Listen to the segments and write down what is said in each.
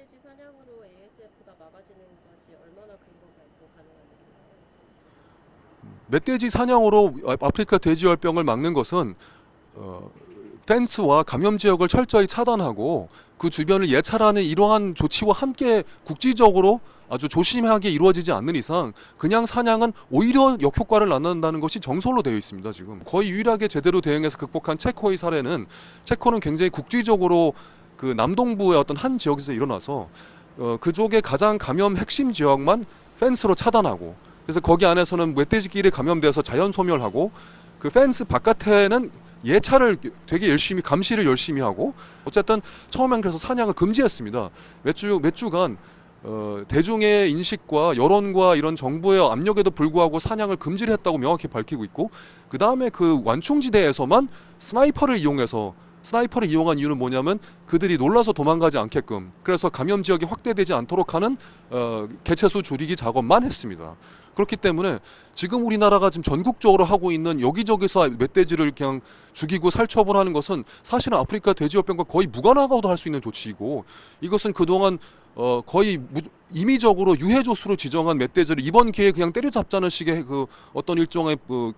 멧돼지 사냥으로 ASF가 막아지는 것이 얼마나 근거가 있고 가능한 일인가요? 멧돼지 사냥으로 아프리카 돼지열병을 막는 것은 어, 펜스와 감염 지역을 철저히 차단하고 그 주변을 예찰하는 이러한 조치와 함께 국지적으로 아주 조심하게 이루어지지 않는 이상 그냥 사냥은 오히려 역효과를 낳는다는 것이 정설로 되어 있습니다. 지금 거의 유일하게 제대로 대응해서 극복한 체코의 사례는 체코는 굉장히 국지적으로 그 남동부의 어떤 한 지역에서 일어나서 어, 그쪽의 가장 감염 핵심 지역만 펜스로 차단하고 그래서 거기 안에서는 멧돼지끼리 감염돼서 자연 소멸하고 그 펜스 바깥에는 예찰을 되게 열심히 감시를 열심히 하고 어쨌든 처음엔 그래서 사냥을 금지했습니다. 몇 주 몇 주간 어, 대중의 인식과 여론과 이런 정부의 압력에도 불구하고 사냥을 금지를 했다고 명확히 밝히고 있고 그 다음에 그 완충지대에서만 스나이퍼를 이용해서 스나이퍼를 이용한 이유는 뭐냐면 그들이 놀라서 도망가지 않게끔 그래서 감염 지역이 확대되지 않도록 하는 어, 개체수 줄이기 작업만 했습니다. 그렇기 때문에 지금 우리나라가 지금 전국적으로 하고 있는 여기저기서 멧돼지를 그냥 죽이고 살처분하는 것은 사실은 아프리카 돼지열병과 거의 무관하고도 할 수 있는 조치이고 이것은 그동안 어, 거의 무, 임의적으로 유해 조수로 지정한 멧돼지를 이번 기회에 그냥 때려잡자는 식의 그 어떤 일종의 그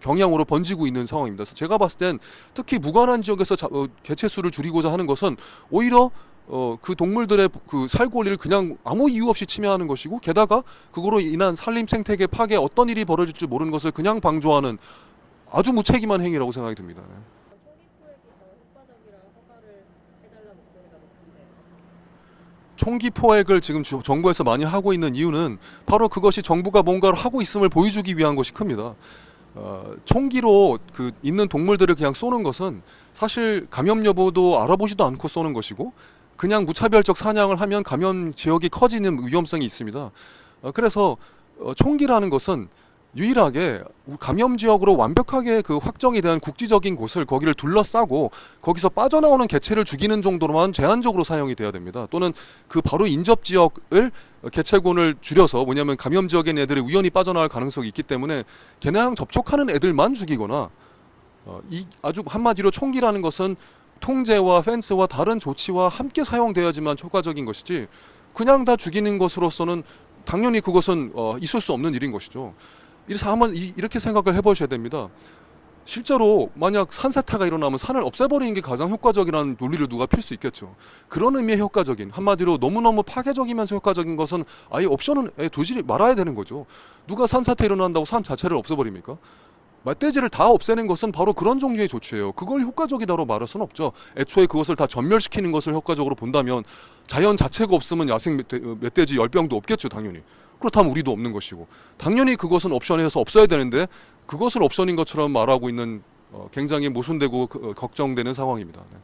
경향으로 번지고 있는 상황입니다. 그래서 제가 봤을 땐 특히 무관한 지역에서 자, 어, 개체 수를 줄이고자 하는 것은 오히려 어, 그 동물들의 그 살고리를 그냥 아무 이유 없이 침해하는 것이고 게다가 그거로 인한 산림 생태계 파괴 어떤 일이 벌어질지 모르는 것을 그냥 방조하는 아주 무책임한 행위라고 생각이 듭니다. 네. 총기 포획을 지금 주- 정부에서 많이 하고 있는 이유는 바로 그것이 정부가 뭔가를 하고 있음을 보여주기 위한 것이 큽니다. 어, 총기로 그 있는 동물들을 그냥 쏘는 것은 사실 감염 여부도 알아보지도 않고 쏘는 것이고 그냥 무차별적 사냥을 하면 감염 지역이 커지는 위험성이 있습니다. 어, 그래서 어, 총기라는 것은 유일하게 감염 지역으로 완벽하게 그 확정이 된 국지적인 곳을 거기를 둘러싸고 거기서 빠져나오는 개체를 죽이는 정도로만 제한적으로 사용이 돼야 됩니다. 또는 그 바로 인접 지역을 개체군을 줄여서 뭐냐면 감염 있는 애들이 우연히 빠져나갈 가능성이 있기 때문에 걔네랑 접촉하는 애들만 죽이거나 어, 이 아주 한마디로 총기라는 것은 통제와 펜스와 다른 조치와 함께 사용돼야지만 효과적인 것이지 그냥 다 죽이는 것으로서는 당연히 그것은 어, 있을 수 없는 일인 것이죠. 이래서 한번 이- 이렇게 생각을 해보셔야 됩니다. 실제로 만약 산사태가 일어나면 산을 없애버리는 게 가장 효과적이라는 논리를 누가 필 수 있겠죠. 그런 의미의 효과적인 한마디로 너무너무 파괴적이면서 효과적인 것은 아예 옵션은 두지 말아야 되는 거죠. 누가 산사태 일어난다고 산 자체를 없애버립니까? 멧돼지를 다 없애는 것은 바로 그런 종류의 조치예요. 그걸 효과적이다로 말할 수는 없죠. 애초에 그것을 다 전멸시키는 것을 효과적으로 본다면 자연 자체가 없으면 야생 어, 멧돼지 열병도 없겠죠, 당연히. 그렇다면 우리도 없는 것이고 당연히 그것은 옵션에서 없어야 되는데 그것을 옵션인 것처럼 말하고 있는 어, 굉장히 모순되고 그, 어, 걱정되는 상황입니다. 네.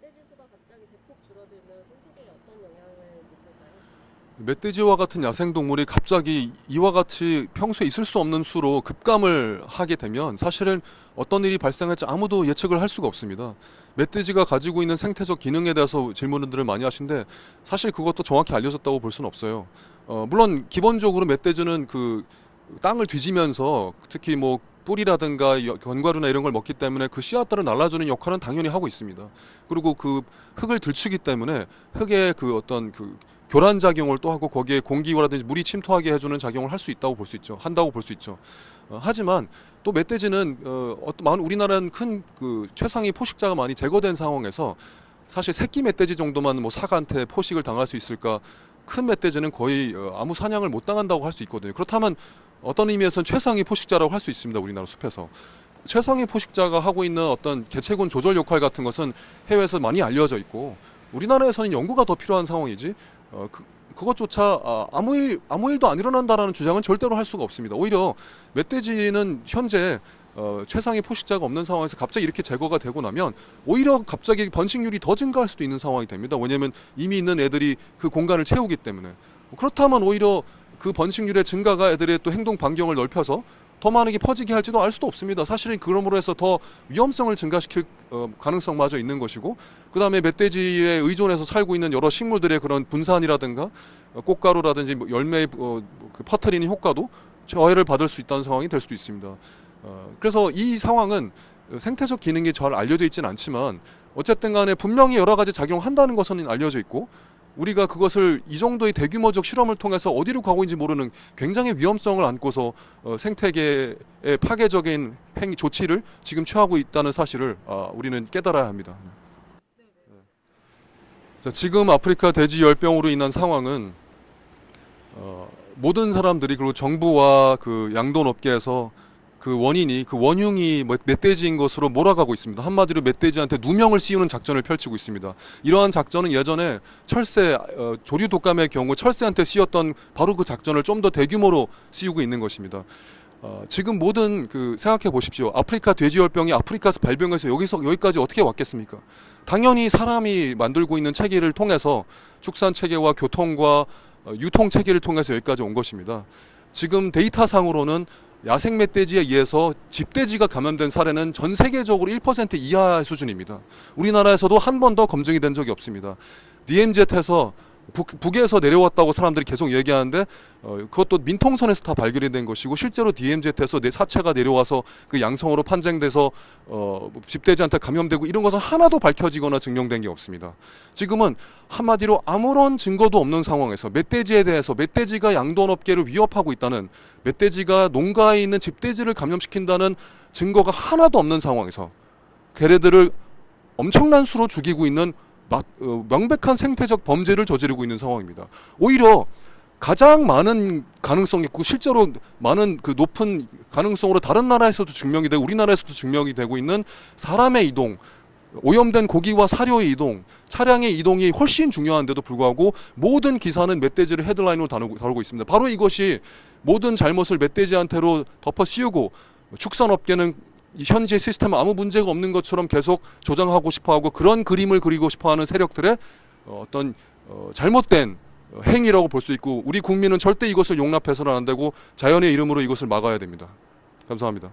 멧돼지 수가 갑자기 대폭 줄어들면 생태계에 어떤 영향을 미칠까요? 멧돼지와 같은 야생동물이 갑자기 이와 같이 평소에 있을 수 없는 수로 급감을 하게 되면 사실은 어떤 일이 발생할지 아무도 예측을 할 수가 없습니다. 멧돼지가 가지고 있는 생태적 기능에 대해서 질문들을 많이 하신데 사실 그것도 정확히 알려졌다고 볼 수는 없어요. 어, 물론 기본적으로 멧돼지는 그 땅을 뒤지면서 특히 뭐 뿌리라든가 여- 견과류나 이런 걸 먹기 때문에 그 씨앗들을 날라주는 역할은 당연히 하고 있습니다. 그리고 그 흙을 들추기 때문에 흙의 그 어떤 그 교란 작용을 또 하고 거기에 공기라든지 물이 침투하게 해주는 작용을 할 수 있다고 볼 수 있죠. 한다고 볼 수 있죠. 어, 하지만 또 멧돼지는 어, 어떤 우리나라는 큰 그 최상위 포식자가 많이 제거된 상황에서 사실 새끼 멧돼지 정도만 뭐 사과한테 포식을 당할 수 있을까? 큰 멧돼지는 거의 어, 아무 사냥을 못 당한다고 할 수 있거든요. 그렇다면 어떤 의미에서는 최상위 포식자라고 할 수 있습니다. 우리나라 숲에서. 최상위 포식자가 하고 있는 어떤 개체군 조절 역할 같은 것은 해외에서 많이 알려져 있고 우리나라에서는 연구가 더 필요한 상황이지 어, 그, 그것조차 아, 아무 일 아무 일도 안 일어난다라는 주장은 절대로 할 수가 없습니다. 오히려 멧돼지는 현재 어, 최상위 포식자가 없는 상황에서 갑자기 이렇게 제거가 되고 나면 오히려 갑자기 번식률이 더 증가할 수도 있는 상황이 됩니다. 왜냐하면 이미 있는 애들이 그 공간을 채우기 때문에 그렇다면 오히려 그 번식률의 증가가 애들의 또 행동 반경을 넓혀서 더 많게 퍼지게 할지도 알 수도 없습니다. 사실은 그러므로 해서 더 위험성을 증가시킬 어, 가능성마저 있는 것이고 그 다음에 멧돼지에 의존해서 살고 있는 여러 식물들의 그런 분산이라든가 어, 꽃가루라든지 뭐 열매 어, 그 퍼트리는 효과도 저해를 받을 수 있다는 상황이 될 수도 있습니다. 어, 그래서 이 상황은 생태적 기능이 잘 알려져 있지는 않지만 어쨌든 간에 분명히 여러 가지 작용한다는 것은 알려져 있고 우리가 그것을 이 정도의 대규모적 실험을 통해서 어디로 가고 있는지 모르는 굉장히 위험성을 안고서 어, 생태계의 파괴적인 행 조치를 지금 취하고 있다는 사실을 아, 우리는 깨달아야 합니다. 네. 자, 지금 아프리카 돼지 열병으로 인한 상황은 어, 모든 사람들이 그리고 정부와 그 양돈업계에서 그 원인이 그 원흉이 뭐 멧돼지인 것으로 몰아가고 있습니다. 한마디로 멧돼지한테 누명을 씌우는 작전을 펼치고 있습니다. 이러한 작전은 예전에 철새 어, 조류 독감의 경우 철새한테 씌웠던 바로 그 작전을 좀 더 대규모로 씌우고 있는 것입니다. 어, 지금 모든 그 생각해 보십시오. 아프리카 돼지열병이 아프리카에서 발병해서 여기서 여기까지 어떻게 왔겠습니까? 당연히 사람이 만들고 있는 체계를 통해서 축산 체계와 교통과 어, 유통 체계를 통해서 여기까지 온 것입니다. 지금 데이터상으로는 야생 멧돼지에 의해서 집돼지가 감염된 사례는 전 세계적으로 1% 이하 수준입니다. 우리나라에서도 한 번도 검증이 된 적이 없습니다. DMZ에서 북, 북에서 내려왔다고 사람들이 계속 얘기하는데 어, 그것도 민통선에서 다 발견이 된 것이고 실제로 DMZ에서 내 사체가 내려와서 그 양성으로 판정돼서 어, 집돼지한테 감염되고 이런 것은 하나도 밝혀지거나 증명된 게 없습니다. 지금은 한마디로 아무런 증거도 없는 상황에서 멧돼지에 대해서 멧돼지가 양돈업계를 위협하고 있다는 멧돼지가 농가에 있는 집돼지를 감염시킨다는 증거가 하나도 없는 상황에서 걔네들을 엄청난 수로 죽이고 있는 명백한 생태적 범죄를 저지르고 있는 상황입니다. 오히려 가장 많은 가능성이 있고 실제로 많은 그 높은 가능성으로 다른 나라에서도 증명이 되고 우리나라에서도 증명이 되고 있는 사람의 이동, 오염된 고기와 사료의 이동, 차량의 이동이 훨씬 중요한데도 불구하고 모든 기사는 멧돼지를 헤드라인으로 다루고, 다루고 있습니다. 바로 이것이 모든 잘못을 멧돼지한테로 덮어 씌우고 축산업계는 이 현재 시스템 아무 문제가 없는 것처럼 계속 조장하고 싶어하고 그런 그림을 그리고 싶어하는 세력들의 어, 어떤 어, 잘못된 어, 행위라고 볼 수 있고 우리 국민은 절대 이것을 용납해서는 안 되고 자연의 이름으로 이것을 막아야 됩니다. 감사합니다.